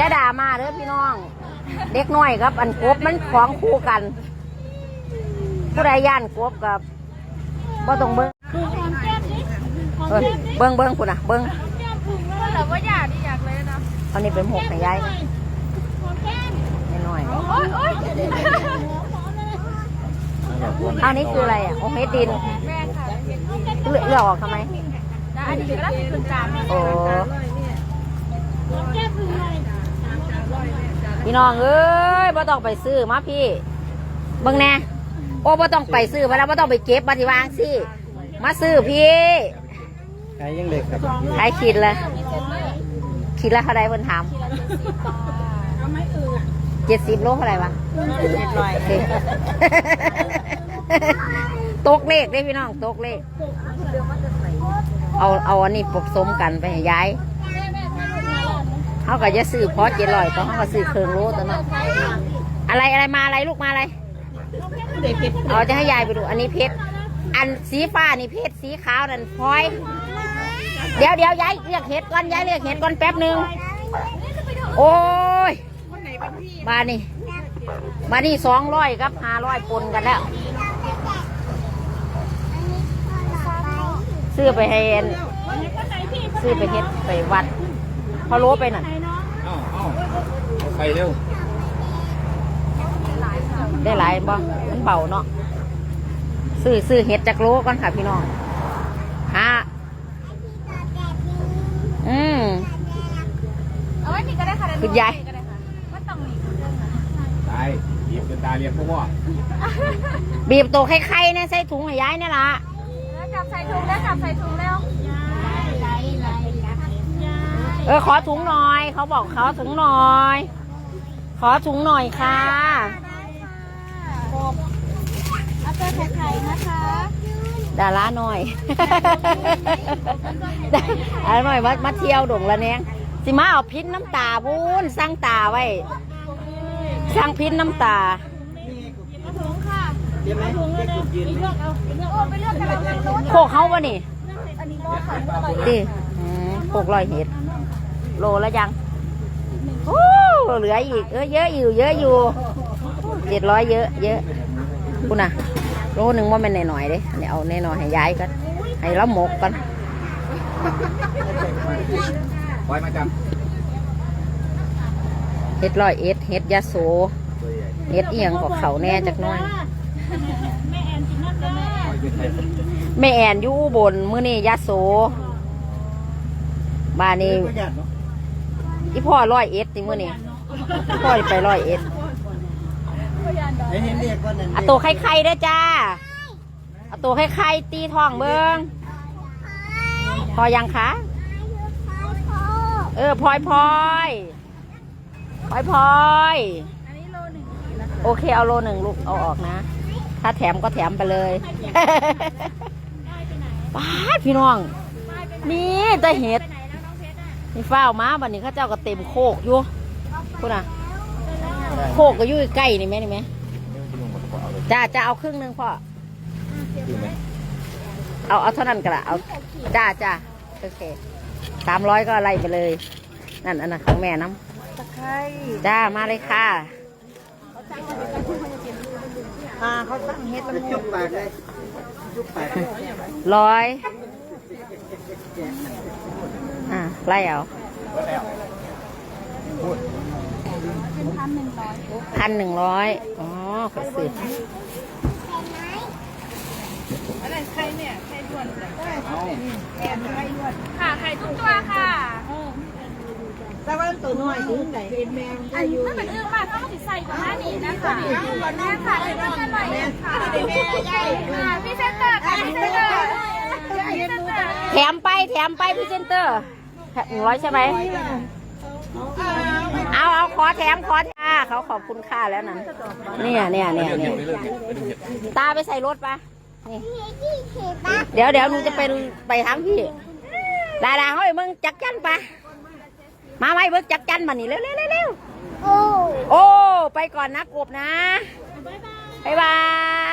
อย่าด่ามาเด้อพี่น้อง เด็กน้อยครับ อันกบมันของคู่กันผู้ใดย่านกบกับบ่ต้องเบิ้งเอิ้นเบิ้งเบิ้งคุณน่ะเบิ้งแต่ว่าอยากดิอยากเลยนะเอานี่เป็นหกให้ยายน้อยโอ๊ยโอ๊ยๆเอานี่คืออะไรอะโอเฮดดินแม่ค่ะเลือกเลือกออกทำไมแล้วอันนี้ก็ได้เป็นจานโอ้ พี่น้องเอ้ยบ่ต้องไปซื้อมาพี่เบิ่งแน่โอ้บ่ต้องไปซื้อมาแล้วบ่ต้องไปเก็บมาที่วางสิมาซื้อพี่ใช้ยังเล็กครับขายขีดละขีดละเท่าไรเพิ่นถามเจ็ดสิบโลเท่าไหร่วะเจ็ดร้อยตกเลขได้พี่น้องตกเลขเอาเอาอันนี้ผสมกันไปให้ย้าย เขาก็จะซื้อเพราะเจ็ดร้อยต้องเขาก็ซื้อเครื่องโลตัวนั้นอะไรอะไรมาอะไรลูกมาอะไรเอาจะให้ยายไปดูอันนี้เพชรอันสีฟ้านี่เพชรสีขาวนั่นพลอย เดี๋ยวเดี๋ยวย้ายเรียกเห็ดก่อนย้ายเรียกเห็ดก่อนแป๊บหนึ่งโอ้ยบานี่บานี่สองร้อยครับห้าร้อยปนกันแล้วซื้อไปให้เอ็นซื้อไปเฮ็ดไปวัด พอโลไปนั่นเอ้าเอ้าเอาไปเร็ว ได้หลายบ่มันเบาเนาะซื้อซื้อเห็ดจากโลก่อนค่ะพี่น้องฮะอืมเอาไว้นี่ก็ได้ค่ะคุณยายก็ได้ค่ะไม่ต้องมีตายหยิบจนตาเรียกพวกว่าบีบตัวไข่ๆเนี่ยใส่ถุงให้ย้ายเนี่ยล่ะแล้วจับใส่ถุงแล้วจับใส่ถุงแล้วเออขอถุงหน่อย เขาบอกขอถุงหน่อย ขอถุงหน่อยค่ะเอาเจอไข่ๆนะคะ ดาราหน่อยดาราหน่อยมามาเที่ยวดงละแนงสิมาเอาพิษน้ำตาบุญสร้างตาไว้สร้างพิษน้ำตาถุงค่ะถุงเลยนะไปเลือกเอาไปเลือกเอาไปเลือกกันเอาไปรถโคกเขาปะนี่อันนี้บ่ค่ะอร่อยดิอืมโคกลอยเห็ด โลละยังโอ้เหลืออีกเออเยอะอยู่ เยอะอยู่เจ็ดร้อยเยอะ เยอะคุณน่ะโลหนึ่งว่ามันหน่อยๆเด้เนี่ยเอาแน่นอนให้ย้ายกันให้เราหมกกันปล่อยมาจับเฮ็ดร้อยเอ็ดเฮ็ดยาโสเฮ็ดเอียงกับเขาแน่จักหน้อยปล่อยไปใส่แม่แอนอยู่อุบนมื้อนี้ยาโสบ้านนี้ อีพ่อร้อยเอ็ดติมื้อนี้อีพ่อสิไปร้อยเอ็ดไอ้เห็นเรียกว่านั่นเอาตัวไข่ๆเด้อจ้าเอาตัวไข่ๆตีท้องเบิ่งพอยังคะเออพลอยพลอยพลอยพลอยอันนี้โลหนึ่งโอเคเอาโลหนึ่งลูกเอาออกนะ ถ้าแถมก็แถมไปเลยป้าดพี่น้องนี่แต่เห็ดไห นแล้วน้องเพชรอะนี่ฟ้าวมาบัดนี้เข้าเจ้าก็เต็มโคกอยู่คุณอะ โคกก็อยู่ใกล้นี่ไหมนี่ไหมจ้าจะเอาครึ่งหนึงพ่อ เอาเอาเท่านั้นก็ละเอาจ้าจ้าโอเคสามร้อยก็อะไรไปเลย นั่นอันนั้นของแม่น้ตะไคร้ำจ้ามาเลยค่ะ อ่าเขาตั้งเฮ็ดละจุกปากเลยจุกปากร้อยอะ ไล่เอาพันหนึ่งร้อยอ๋อขอซื้ออะไรไข่เนี่ยไข่ด่วนเอาค่ะไข่ทุกตัวค่ะแต่ว่าตัวน้อยถึงไหนแมงอันนี้ถ้าเป็นเรื่องมากเขาก็ติดใส่ก่อนหน้านี้นะคะก่อนหน้าค่ะเลยต้องกันหน่อยค่ะค่ะพี่เซนเตอร์ค่ะพี่เซนเตอร์พี่เซนเตอร์แถมไปแถมไปพรีเซนเตอร์ ร้อยใช่ไหม เอาเอาขอแถมขอแถมเขาขอบคุณค่าแล้วนั้นเนี่ยเนี่ยเนี่ยเนี่ยตาไปใส่รถปะนี่เดี๋ยวเดี๋ยวหนูจะไปไปทางพี่ดาดาเฮ้ยมึงจักจันปะมาไหมเบิกจักจันมานี่เร็วเร็วเร็วเร็วโอ้ไปก่อนนะกบนะบายบา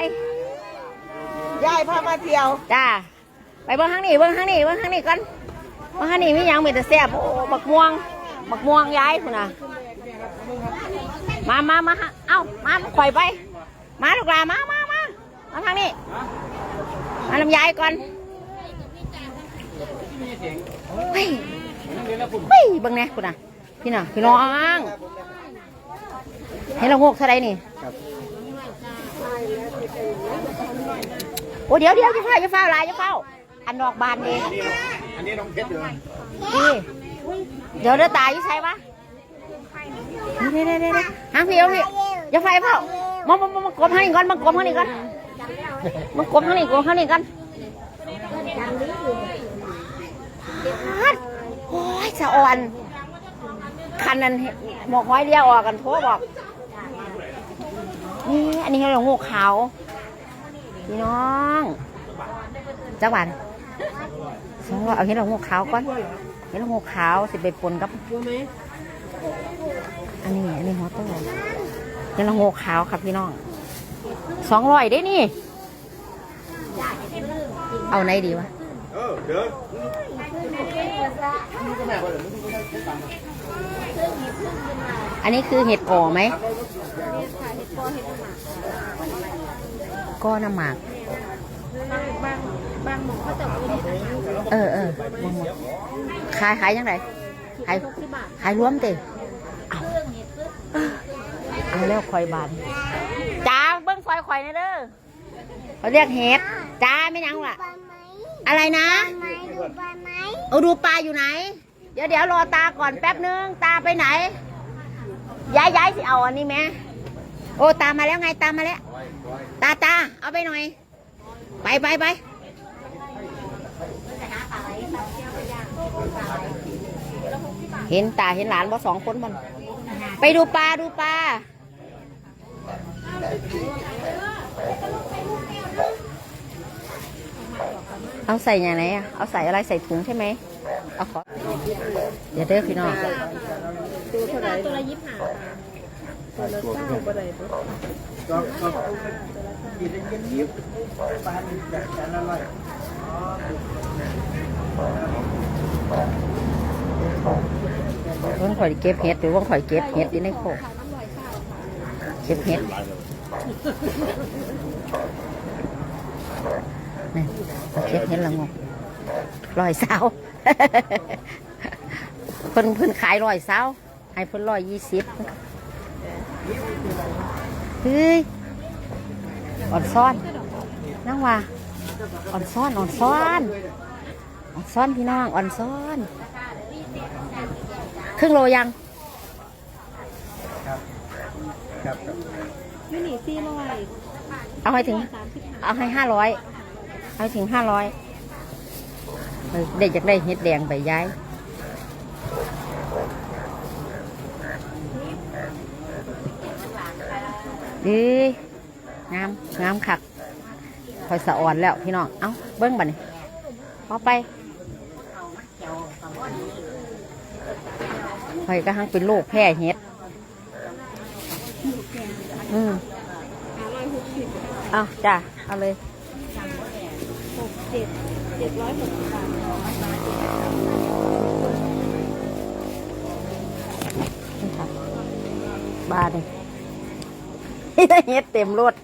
ยยายพามาเที่ยวจ้าไปเบิ้งทางนี้เบิ้งทางนี้เบิ้งทางนี้ก่อน เบิ้งทางนี้มีหยังมีแต่แซ่บโอ้บักม่วง บักม่วงย้ายคุณน่ะ มามามาฮะเอ้า มามาข่อยไป มาลูกหลามามามามาทางนี้มาลำยายก่อนเฮ้ยเฮ้ยเบังแน่คุณน่ะ พี่น่ะ พี่น้องให้เรางกเท่าไรนี่โอ้เดี๋ยวเดี๋ยวจะเฝ้าจะเฝ้าลายจะเฝ้า อันดอกบานดีอันนี้น้องเพชรอยู่ดีเดี๋ยวเดือตายอยู่ใช่ปะเดี๋ยวเดี๋ยวเดี๋ยวหางพี่เอาพี่อย่าไฟเฝ้ามามามา มากบข้างนี้ก่อน มากบข้างนี้ก่อนมากบข้างนี้กบข้างนี้ก่อนฮัดโอ้ยสะอ่อน คันนั้นหมอกห้อยเดียวออกกันโทรบอกนี่อันนี้เรางูขาวพี่น้องจักหวัดานสองร้อยเอาเห็ดเรางูขาวก่อนเห็ดเรางูขาวสิไปปนกับอันนี้อันนี้หัวโตเห็ดเรางูขาวครับพี่น้องสองร้อยได้นี่ เอาไหนดีวะอันนี้คือเห็ดก่อไหมก้อน้ำหมาก บางหมอเขาจะเอาไปเห็ดเออเออมองหมดขายขายยังไงขายหกสิบบาทขายรวมเตเอาเอาแล้วคอยบานจ้าเบิ้งซอยข่อยหนะเด้อเขาเรียกเห็ดจ้าไม่ยังล่ะ อะไรนะดูปลาไหมเอาดูปลาอยู่ไหน เดี๋ยวเดี๋ยวรอตาก่อนแป๊บนึงตาไปไหน ย้ายย้ายสิเอาอันนี้ไหมโอ้ตามมาแล้วไงตามมาแล้ว ตาตาเอาไปหน่อย ไปไปไป เห็นตาเห็นหลานบ่สองคนมัน ไปดูปลาดูปลาเอาใส่อย่างไหนอะ เอาใส่อะไรใส่ถุงใช่ไหมเอาขอเดี๋ยวเด้อพี่น้องตัวเท่าไรตัวละยี่สิบห้าตัวละเก้าบ่ได้ปะก็ก็กินเย็นยิบปลาแบบจานอร่อย ว่างข่อยเก็บเห็ดหรือว่างข่อยเก็บเห็ดอยู่ในโคกเก็บเห็ดนี่เอาเก็บเห็ดละงกร้อยเสาเพิ่นเพิ่นขายร้อยเสาให้เพิ่นร้อยยี่สิบเฮ้ยอ่อนซ้อนนั่งว่า อ่อนซ้อนอ่อนซ้อนอ่อนซ้อนพี่น้องอ่อนซ้อน ครึ่งโลยังครับครับนี่นี่ร้อยเอาให้ถึง เอาให้ห้าร้อยเอาให้ถึงห้าร้อยเด็กอยากได้เห็ดแดงไปย้ายดีงามงามคัก คอยสะอ่อนแล้วพี่น้อง เอ้าเบิ้งบัดนี่เอาไปคอยก็หังเป็นโรคแพ้เห็ด อืมห้าร้อยหกสิบเอาจ้ะ เอาเลยหกเจ็ดเจ็ดร้อยหกสิบบาทบาทเลยเฮ็ดเต็มรถ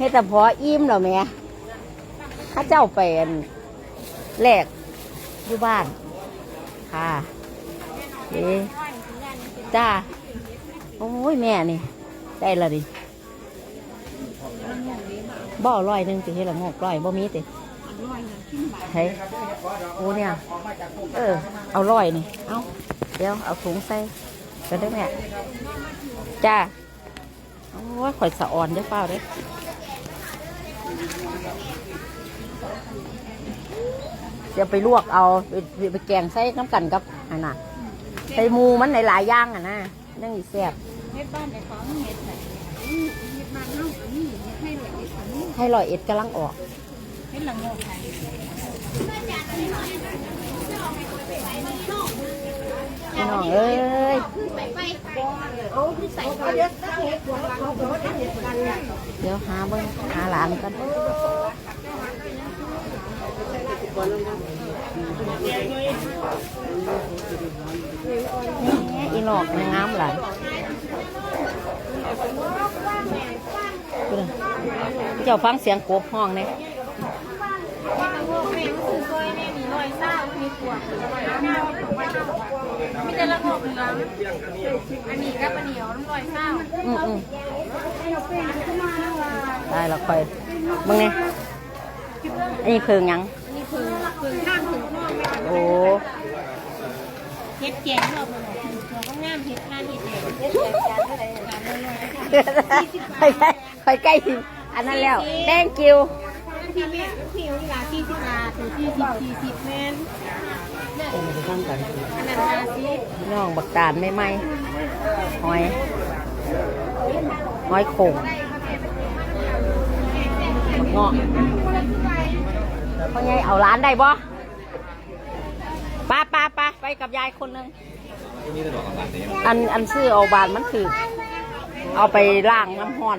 เฮ็ดแต่พออิ่มแล้วแม่ข้าเจ้าไปนแลกอยู่บ้าน ค่ะเอ๊จ้า โอ้ยแม่นี่ ได้ละดิบ่อร้อยหนึ่งสิเฮ็ดละงกร้อยบ่มีติใช่โอ้เนี่ย เออ เอาร้อยนี่ เอาเดี๋ยวเอาถุงใส่กันได้ไหมจ้าโอ้ยข่อยสะอ่อนได้อเปล่าเด้อ เดี๋ยวไปลวกเอาไปไปแกงใส่น้ำกันกับอันน่ะใส่หมูมันหลายๆอย่างอะนะยังอีแซ่บเฮ็ดบ้านในของเฮ็ดใส่เฮ็ดบ้านเฮาอันนี้เฮ็ดให้เลยเอ็ดอันนี้ให้รอยเอ็ดกำลังออกเฮ็ดหละโงกไข่ พี่น้องเอ้ยเดี๋ยวหาเบิ้งหาหลานกันนี่อีหลอกงามหลายเจ้าฟังเสียงกบห้องเนี่ย แม่ซื้อซอยแม่มีรอย เศร้ามีขวมีแต่ละหกเหลืองอันนี้กับอันเหนียวน้ำรอยเศร้าอืมอืมได้แล้วค่อยมึงเนี่ยอันนี้เพิงยังนี่คือคือข้างถึงห้องแม่โอ้เฮ็ดแกงเราเมืองเราก็งามเฮ็ดงานเฮ็ดแกงเฮ็ดแกงจานเท่าไหร่จานละร้อยค่อยใกล้ใกล้อันนั้นแล้ว thank you พี่แม่พี่เอาเวลาที่สิบาถึงที่สิบสี่สิบแม่นอันนั้นห้าสิบน้องบักตาลไม่ไหมหอยหอยโข่งบักเงาะพ่อใหญ่เอาร้านได้บ่ป้าป้าป้าไปกับยายคนหนึงอันอันซื้อเอาบานมันถือเอาไปล้างน้ำห้อน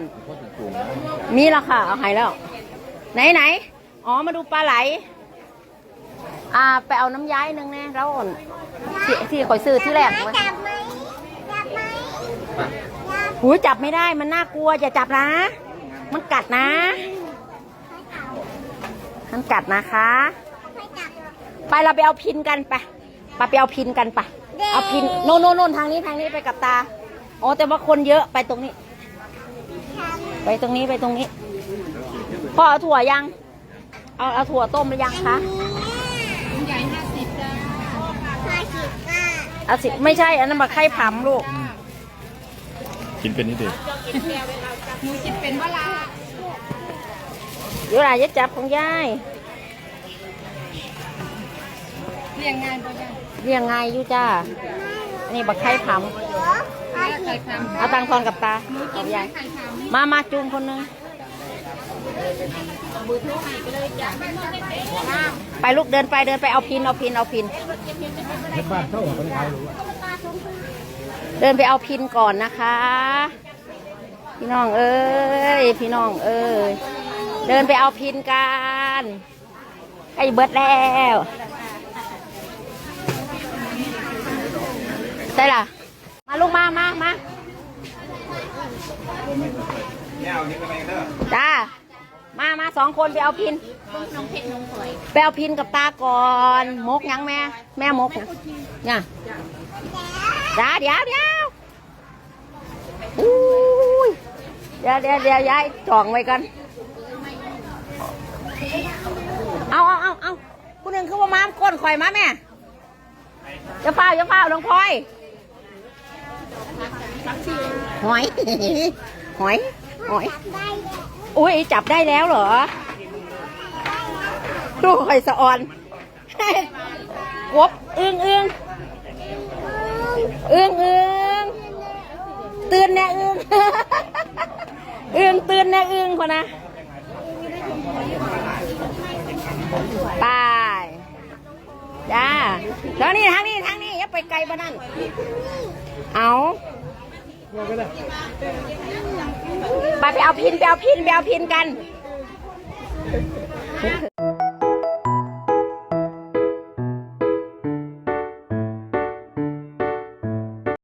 มีแล้วค่ะเอาให้แล้ว ไหนไหนอ๋อมาดูปลาไหล อ่าไปเอาน้ำย้ายหนึ่งแน่แล้วอ่อนที่ที่คอยซื้อที่แรกไว้จับไหมจับไหมหูยจับไม่ได้มันน่ากลัวอย่าจับนะ มันกัดนะ มันกัดนะคะไม่จับไปเราไปเอาพินกันไปไปไปเอาพินกันไปเอาพินโน่นโน่นโน่นทางนี้ทางนี้ไปกับตา อ๋อแต่ว่าคนเยอะไปตรงนี้ ไปตรงนี้ไปตรงนี้ พ่อเอาถั่วยัง เอาเอาถั่วต้มหรือยังคะใหญ่ห้าสิบจ้าห้าสิบจ้าเอาสิไม่ใช่ อันนั้นมาไข่ผำลูกกินเป็นนิดเดียวหนูจิตเป็นว่าลาเดี๋ยวหลายจะจับของยายเรียงงานบ่ยังเรียงไงอยู่จ้า อันนี้บักไข่ผห้าสิบำเอาตังค์ทอนกับตาเอายายไข่ทำมามาจูงคนหนึงมือโทรให้ ไปลูกเดินไปเดินไปเอาพินเอาพินเอาพิน บ้านเท่ากับคนไทยรู้เดินไปเอาพินก่อนนะคะ พี่น้องเอ้ยพี่น้องเอ้ยเดินไปเอาพินกันใกล้เบิดแล้วใช่ล่ะ มาลูกมามามาจ้า มามาสองคนไปเอาพินน้องเพชรน้องฝอยไปเอาพินกับตาก่อนมกยังแม่ แม่มกเนี่ยจ้าเดี๋ยวเดี๋ยวอุ้ยเดี๋ยวเดี๋ยวเดี๋ยวยายจ่องไว้กันเอาเอาเอาเอาผู้หนึ่งคือว่าม้ามก้นข่อยมาแม่จะเฝ้าจะเฝ้าน้องพลอยหอย หอย หอย อุ้ยจับได้แล้วเหรอดูหอยสะออนกบอึ้งอึ้งอึ้งอึ้งตื่นแน่อึ้งอึ้งตื่นแน่อึ้งคนนะไปจ้าทางนี้ทางนี้ทางนี้อย่าไปไกลบ้านั่นเอา ไปไปเอาพินไปเอาพินไปเอาพินกัน